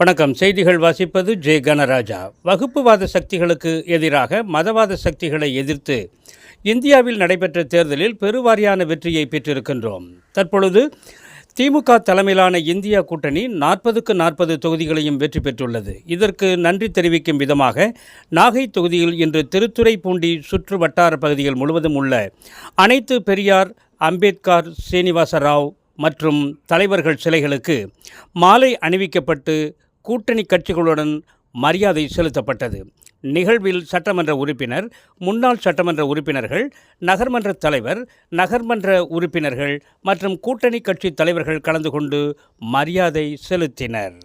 வணக்கம். செய்திகள் வாசிப்பது ஜே. கனராஜா. வகுப்புவாத சக்திகளுக்கு எதிராக மதவாத சக்திகளை எதிர்த்து இந்தியாவில் நடைபெற்ற தேர்தலில் பெருவாரியான வெற்றியை பெற்றிருக்கின்றோம். தற்பொழுது திமுக தலைமையிலான இந்தியா கூட்டணி நாற்பதுக்கு நாற்பது தொகுதிகளையும் வெற்றி பெற்றுள்ளது. இதற்கு நன்றி தெரிவிக்கும் விதமாக நாகை தொகுதியில் இன்று திருத்துறைப்பூண்டி சுற்று வட்டார பகுதிகள் முழுவதும் உள்ள அனைத்து பெரியார் அம்பேத்கர் சீனிவாச ராவ் மற்றும் தலைவர்கள் சிலைகளுக்கு மாலை அணிவிக்கப்பட்டு கூட்டணி கட்சிகளுடன் மரியாதை செலுத்தப்பட்டது. நிகழ்வில் சட்டமன்ற உறுப்பினர் முன்னாள் சட்டமன்ற உறுப்பினர்கள் நகர்மன்ற தலைவர் நகர்மன்ற உறுப்பினர்கள் மற்றும் கூட்டணி கட்சி தலைவர்கள் கலந்து கொண்டு மரியாதை செலுத்தினர்.